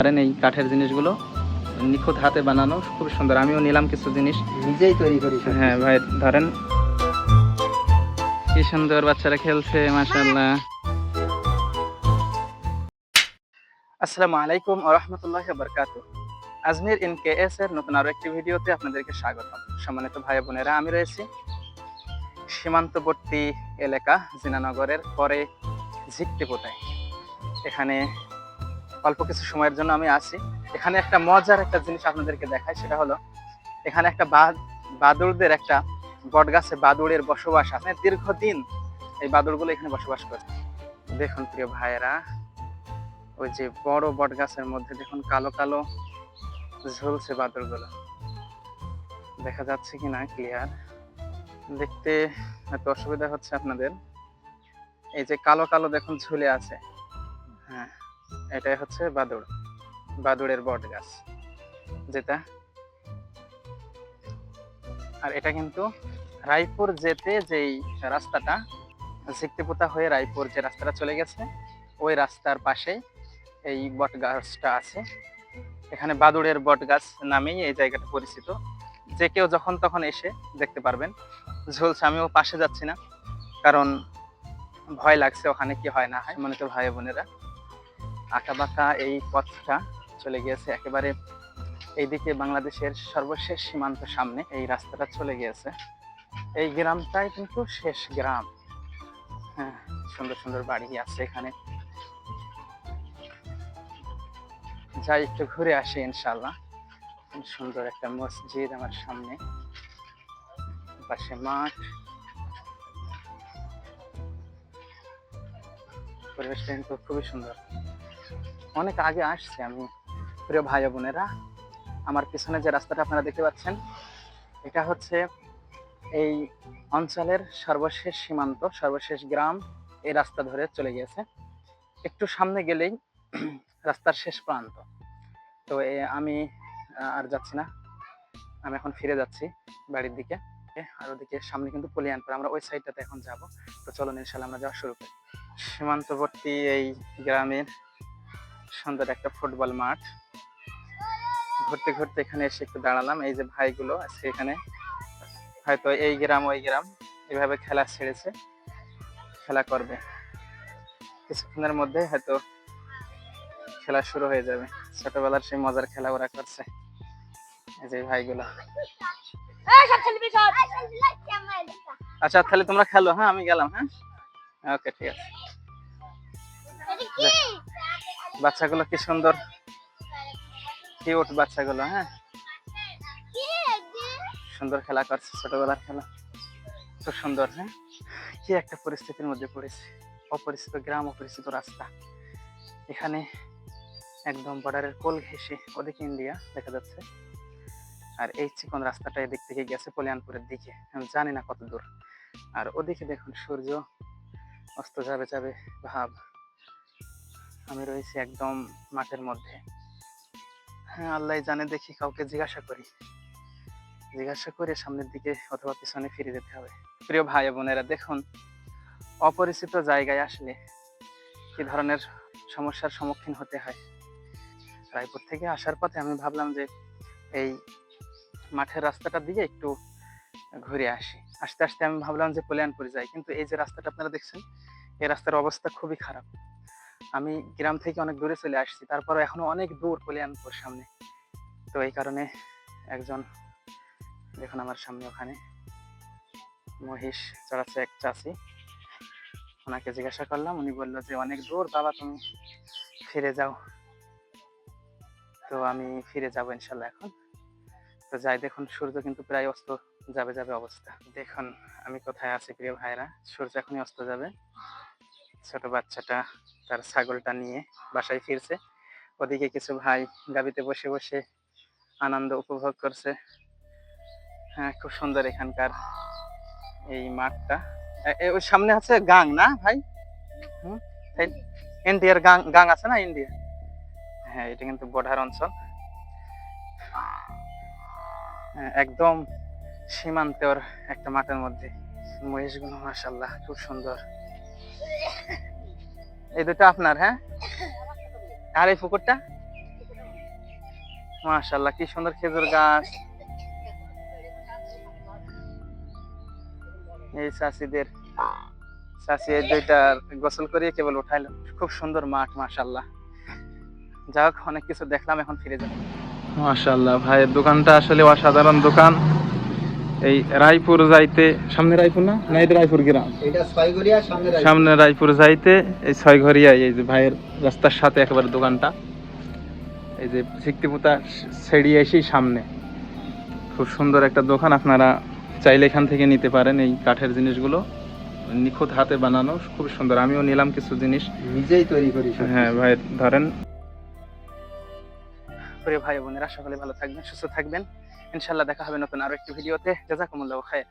পারেন এই কাঠের জিনিসগুলো। নিখুঁত হাতে বানানো খুব সুন্দর। আমিও নিলাম কিছু জিনিস। নিজেই তৈরি করি হ্যাঁ ভাই ধরেন। কি সুন্দর বাচ্চারা খেলছে মাশাআল্লাহ। আসসালামু আলাইকুম ওয়া রাহমাতুল্লাহি ওয়া বারাকাতুহু। আজমির ইন কেএস এর নতুন আরও একটি ভিডিওতে আপনাদেরকে স্বাগত সম্মানিত ভাই বোনেরা আমি রয়েছি সীমান্তবর্তী এলাকা জিনানগরের পরে ঝিকটিপোতায়। এখানে অল্প কিছু সময়ের জন্য আমি আছি এখানে একটা মজার একটা জিনিস আপনাদেরকে দেখাই, সেটা হলো এখানে একটা বাদ বাদুড়দের একটা বটগাছে বাদুড়ের বসবাস আছে। মানে দীর্ঘদিন এই বাদুড়গুলো এখানে বসবাস করে। দেখুন প্রিয় ভাইয়েরা, ওই যে বড় বটগাছের মধ্যে দেখুন কালো কালো ঝুলছে বাদুড়গুলো। দেখা যাচ্ছে কি না? ক্লিয়ার দেখতে এত অসুবিধা হচ্ছে আপনাদের। এই যে কালো কালো দেখুন ঝুলে আছে। এটাই হচ্ছে বাদুড়, বাদুড়ের বট গাছ, যেটা। আর এটা কিন্তু রায়পুর যেতে যেই রাস্তাটা ঝিকটিপোতা হয়ে রায়পুর যে রাস্তাটা চলে গেছে, ওই রাস্তার পাশে এই বট গাছটা আছে। এখানে বাদুড়ের বট গাছ নামেই এই জায়গাটা পরিচিত। যে কেউ যখন তখন এসে দেখতে পারবেন। ঝুলছে, আমিও পাশে যাচ্ছি না, কারণ ভয় লাগছে ওখানে কি হয় না হয়। মনে তো ভাই বোনেরা। আঁকা বাঁকা এই পথটা চলে গিয়েছে একেবারে এইদিকে বাংলাদেশের সর্বশেষ সীমান্ত সামনে এই রাস্তাটা চলে গিয়েছে। এই গ্রামটাই কিন্তু শেষ গ্রাম। হ্যাঁ সুন্দর সুন্দর বাড়ি আছে এখানে। যাই, একটু ঘুরে আসি ইনশাল্লাহ সুন্দর একটা মসজিদ আমার সামনে। পাশে মাঠ। পরিবেশটা কিন্তু খুবই সুন্দর। অনেক আগে আসছে আমি, প্রিয় ভাই বোনেরা। আমার পিছনে যে রাস্তাটা আপনারা দেখতে পাচ্ছেন, এটা হচ্ছে এই অঞ্চলের সর্বশেষ সীমান্ত, সর্বশেষ গ্রাম এই রাস্তা ধরে চলে গিয়েছে। একটু সামনে গেলেই রাস্তার শেষ প্রান্ত। তো আমি আর যাচ্ছি না। আমি এখন ফিরে যাচ্ছি বাড়ির দিকে। আর ওদিকে সামনে কিন্তু পলিয়ানপুর আমরা ওই সাইডটাতে এখন যাব। তো চলুন ইনশাল্লাহ আমরা যাওয়া শুরু করি। সীমান্তবর্তী এই গ্রামের সুন্দর একটা ফুটবল মাঠ। ঘুরতে ঘুরতে এখানে এসে একটু দাঁড়ালাম। এই যে ভাইগুলো আজকে এখানে। হয়তো এই গ্রাম ওই গ্রাম। এভাবে খেলা ছেড়েছে। খেলা করবে। কিছুক্ষণের মধ্যে হয়তো খেলা শুরু হয়ে যাবে। ছোটবেলার সেই মজার খেলা ওরা করছে। এই যে ভাইগুলো। আচ্ছা তাহলে তোমরা খেলো হ্যাঁ? আমি গেলাম হ্যাঁ? ওকে ঠিক আছে। বাচ্চাগুলো কি সুন্দর? কিউট বাচ্চাগুলো হ্যাঁ? সুন্দর খেলা করছে ছোটবেলার খেলা। খুব সুন্দর হ্যাঁ? কি একটা পরিস্থিতির মধ্যে পড়েছে। অপরিচিত গ্রাম, অপরিচিত রাস্তা। এখানে একদম বর্ডারের কোল ঘেসে ওদিকে ইন্ডিয়া দেখা যাচ্ছে। আর এই চিকন রাস্তাটা এদিক থেকে গেছে কল্যাণপুরের দিকে। আমি জানি না কত দূর। আর ওদিকে দেখুন সূর্য অস্ত যাবে যাবে ভাব। আমি রয়েছি একদম মাঠের মধ্যে। হ্যাঁ আল্লাহ জানে দেখি, কাউকে জিজ্ঞাসা করি। জিজ্ঞাসা করে সামনের দিকে অথবা পিছনে ফিরে যেতে হবে। প্রিয় ভাই বোনেরা, দেখুন, অপরিচিত জায়গায় আসলে কি ধরনের সমস্যার সম্মুখীন হতে হয়? রায়পুর থেকে আসার পথে আমি ভাবলাম যে এই মাঠের রাস্তাটা দিয়ে একটু ঘুরে আসি। আস্তে আস্তে আমি ভাবলাম যে কল্যাণপুরে যাই। কিন্তু এই যে রাস্তাটা আপনারা দেখছেন, এই রাস্তার অবস্থা খুবই খারাপ। আমি গ্রাম থেকে অনেক দূরে চলে আসছি তারপরে এখনও অনেক দূর কল্যাণপুর সামনে। তো এই কারণে একজন, দেখুন আমার সামনে ওখানে, মহিষ চড়াচ্ছে এক চাষি। ওনাকে জিজ্ঞাসা করলাম, উনি বলল যে, অনেক দূর বাবা, তুমি ফিরে যাও। তো আমি ফিরে যাব ইনশাল্লাহ এখন। তো যাই, দেখুন, সূর্য কিন্তু প্রায় অস্ত যাবে যাবে অবস্থা। দেখুন, আমি কোথায় আছি প্রিয় ভাইরা সূর্য এখনই অস্ত যাবে। ছোট বাচ্চাটা তার ছাগলটা নিয়ে বাসায় ফিরছে। ওদিকে কিছু ভাই গাবিতে বসে বসে আনন্দ উপভোগ করছে। হ্যাঁ খুব সুন্দর এখানকার এই মাঠটা। ওই সামনে আছে গাং না ভাই? হুম? ইন্ডিয়ার গাং গাং আছে না ইন্ডিয়া? হ্যাঁ এটা কিন্তু বর্ডার অঞ্চল। হ্যাঁ, একদম সীমান্তের একটা মাঠের মধ্যে মহিষগুলো মাসাল্লাহ খুব সুন্দর। এই দুটো আপনার হ্যাঁ? আর এই পুকুরটা? মাশাল্লাহ কি সুন্দর খেজুর গাছ। এই চাষিদের, চাষি এই দুইটার গোসল করিয়ে কেবল উঠাইলো। খুব সুন্দর মাঠ মাশাল্লাহ যাক অনেক কিছু দেখলাম, এখন ফিরে যাব। মাশাল্লাহ ভাইয়ের দোকানটা আসলে অসাধারণ দোকান। এই রায়পুর যাইতে সামনে রায়পুর না? না এটা রায়পুর গ্রাম। সামনে রায়পুর। যাইতে এই ছয়ঘরিয়া এই যে ভাইয়ের রাস্তার সাথে একেবারে দোকানটা। এই যে সিক্তিপুতা ছেড়িয়ে এসেই সামনে। খুব সুন্দর একটা দোকান আপনারা চাইলে এখান থেকে নিতে পারেন এই কাঠের জিনিসগুলো। নিখুঁত হাতে বানানো খুব সুন্দর। আমিও নিলাম কিছু জিনিস। নিজেই তৈরি করি হ্যাঁ। ভাই ধরেন। ভাই বোনেরা সকলে ভালো থাকবেন সুস্থ থাকবেন। ইনশাল্লাহ দেখা হবে নতুন আরও একটি ভিডিওতে জাজাকুমুল্লাহ খায়ের